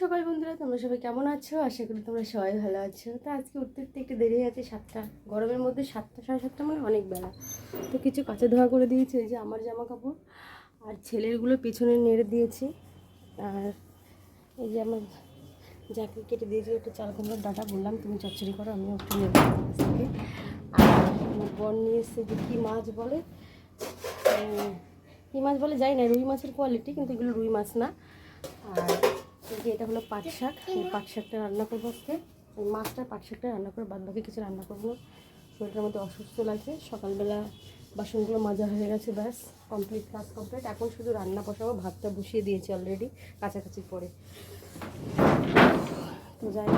সকাল বন্ধুরা, তোমরা সবাই কেমন আছো? আশা করি তোমরা সবাই ভালো আছো। তো আজকে উঠতে উঠতে একটু দেরি আছে সাতটা। গরমের মধ্যে সাতটা, সাড়ে সাতটা মানে অনেক বেলা। তো কিছু কাঁচা ধোয়া করে দিয়েছি, এই যে আমার জামা কাপড় আর ছেলেরগুলো পেছনে নেড়ে দিয়েছি। আর এই যে আমার যাকে কেটে দিয়েছি, একটা চাল কুমড়োর ডাটা বললাম, তুমি চচ্চড়ি করো, আমিও একটু নেব। থেকে আর বন নিয়ে এসছে যে কী মাছ বলে? কী মাছ বলে যাই না, রুই মাছের কোয়ালিটি কিন্তু এগুলো রুই মাছ না। আর যে এটা হলো পাট শাক। এই পাট শাকটা রান্না করব আজকে। এই মাছটা পাট শাকটা রান্না করে বাদ বাকি কিছু রান্না করব। শরীরটার মধ্যে অসুস্থ লাগছে। সকালবেলা বাসনগুলো মাজা হয়ে গেছে, ব্যাস। কমপ্লিট কাজ কমপ্লিট এখন শুধু রান্না বসাবো, ভাতটা বসিয়ে দিয়েছি অলরেডি কাছাকাছি পরে তো যাই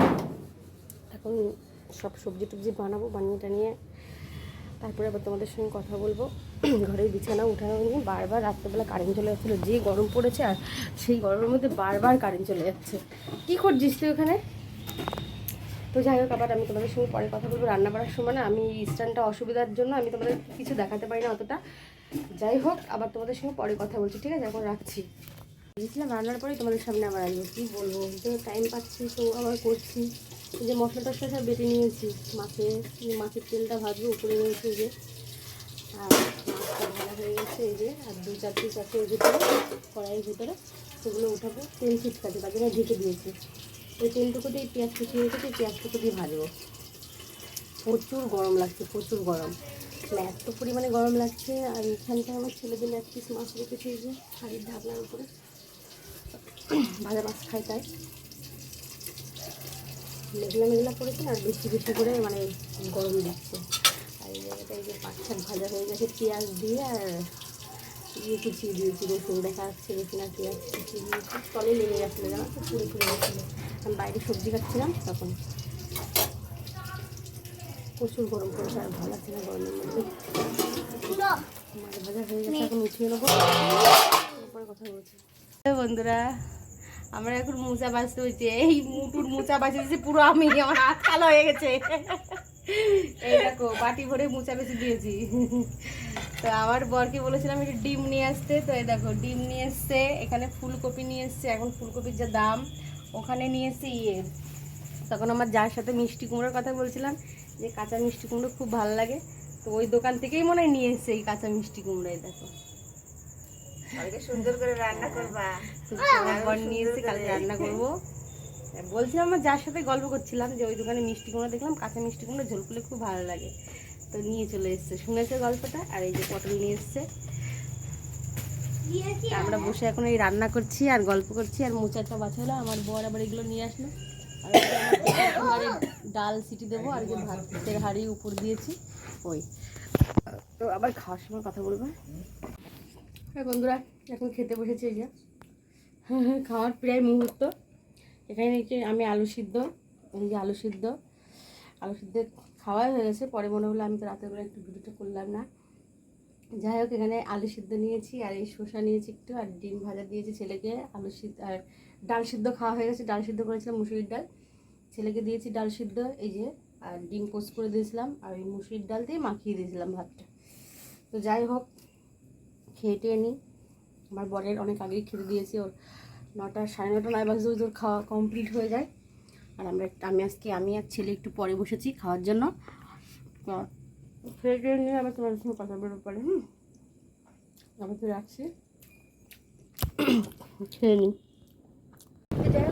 এখন সব সবজি টবজি বানাবো, বানিয়ে টানিয়ে তারপরে আবার তোমাদের সঙ্গে কথা বলব। ঘরের বিছানা উঠানো নিয়ে বারবার রাত্রেবেলা কারেন্ট চলে যাচ্ছিল, যে গরম পড়েছে আর সেই গরমের মধ্যে বারবার কারেন্ট চলে যাচ্ছে। কী করছিস তুই ওখানে? তো যাই হোক, আবার আমি তোমাদের সঙ্গে পরে কথা বলব। রান্না করার সময় না, আমি স্ট্যান্ডটা অসুবিধার জন্য আমি তোমাদের কিছু দেখাতে পারি না অতটা। যাই হোক, আবার তোমাদের সঙ্গে পরে কথা বলছি, ঠিক আছে? এখন রাখছি। বুঝেছিলাম, রান্নার পরেই তোমাদের সামনে আবার আসব। কী বলব? টাইম পাচ্ছি, তো আবার করছি। যে মশলা টশলা সব বেটে নিয়েছি। মাছে মাছের তেলটা ভাজবো, উপরে রয়েছে যে, আর মাছটা ভাজা হয়ে গেছে এই যে, আর দু চার পিস আছে এর ভিতরে, কড়াইয়ের ভিতরে। সেগুলো উঠাবো, তেল ছিটকাছে তার জন্য ঢেকে দিয়েছি। ওই তেলটুকু দিয়ে পেঁয়াজ কুচিয়ে রেখেছি, পেঁয়াজটুকু দিয়ে ভাজবো। প্রচুর গরম লাগছে, প্রচুর গরম। মানে এত পরিমাণে গরম লাগছে, আর এখানটা আমার ছেলেদের এক পিস মাছ রেখেছি যে শাড়ির ঢাকনার উপরে। ভাজা মাছ খাই তাই। মেঘলা মেঘলা পড়েছে আর বৃষ্টি বেশি করে মানে গরম দিচ্ছে। আর এই জায়গাটা এই যে পাট ভাজা হয়ে গেছে, পেঁয়াজ দিয়ে আর ইয়ে কুচিয়ে দিয়েছি, রসুন দেখা যাচ্ছে, রসুন আর পেঁয়াজ কুচিয়ে দিয়েছি। তলে লেগে গেছিল, জানো তো? পুড়ে পুড়ে গেছিল। আমি বাইরে সবজি খাচ্ছিলাম, তখন প্রচুর গরম পড়েছে, আর ভালো লাগছে না গরমের মধ্যে। মাছ ভাজা হয়ে গেছে, এখন উঠিয়ে নেব। কথা বলছি। বন্ধুরা আমরা এখন মোচা বাঁচতে হয়েছে। এই মুটুর মোচা বাঁচে দিয়েছে পুরো আমি, আমার হাত কালো হয়ে গেছে। এই দেখো, বাটি ভরে মোচা বেঁচে দিয়েছি। তো আমার বরকে বলেছিলাম একটু ডিম নিয়ে আসতে, তো এই দেখো, ডিম নিয়ে এসছে, এখানে ফুলকপি নিয়ে এসছে, এখন ফুলকপির যা দাম, ওখানে নিয়ে এসছে ইয়ে। তখন আমার যার সাথে মিষ্টি কুমড়োর কথা বলছিলাম, যে কাঁচা মিষ্টি কুমড়ো খুব ভালো লাগে, তো ওই দোকান থেকেই মনে হয় নিয়ে এসছে এই কাঁচা মিষ্টি কুমড়ো, এই দেখো। সুন্দর করে রান্না করবা। কালকে রান্না বলছিলাম আমার যার সাথে গল্প করছিলাম যে ওই দোকানে মিষ্টি কুমড়ো দেখলাম কাঁচা মিষ্টি কুমড়ো ঝোল করলে খুব ভালো লাগে। তো নিয়ে চলে এসছে শুনেছে গল্পটা আর এই যে পটল নিয়ে এসছে। আমরা বসে এখন এই রান্না করছি আর গল্প করছি আর মোচাটা বাঁচালো আমার বর আবার এগুলো নিয়ে আসলো। আর ডাল সিটি দেবো আর যে ভাতের হাড়ি উপর দিয়েছি ওই। তো আবার খাওয়ার সময় কথা বলব। হ্যাঁ বন্ধুরা, এখন খেতে বসেছি এই যে। হ্যাঁ হ্যাঁ খাওয়ার প্রায় মুহূর্ত। এখানে নিচে আমি আলু সিদ্ধ, এই যে আলু সিদ্ধ। আলু সিদ্ধ খাওয়াই হয়ে গেছে, পরে মনে হলো আমি তো রাতের বেলা একটু ভিডিওটা করলাম না। যাই হোক, এখানে আলু সিদ্ধ নিয়েছি, আর এই শসা নিয়েছি একটু, আর ডিম ভাজা দিয়েছি ছেলেকে। আলু সিদ্ধ, আর ডাল সিদ্ধ খাওয়া হয়ে গেছে, ডাল সিদ্ধ করেছিলাম মুসুরির ডাল। ছেলেকে দিয়েছি ডাল সিদ্ধ, এই যে, আর ডিম পোস্ট করে দিয়েছিলাম, আর ওই মুসুরির ডাল দিয়ে মাখিয়ে দিয়েছিলাম ভাতটা। তো যাই হোক খেয়ে নিই। আমার বরের অনেক আগেই খেতে দিয়েছি ওর নটা, সাড়ে নটা নয় বাজে ওর খাওয়া কমপ্লিট হয়ে যায়। আর আমরা আমি আজকে, আমি আর ছেলে একটু পরে বসেছি খাওয়ার জন্য। খেয়ে টেয়ে নিয়ে আমি তোমার সঙ্গে কথা বলতে পারি, হুম? আমি তো রাখছি। খেয়ে নিই। যাই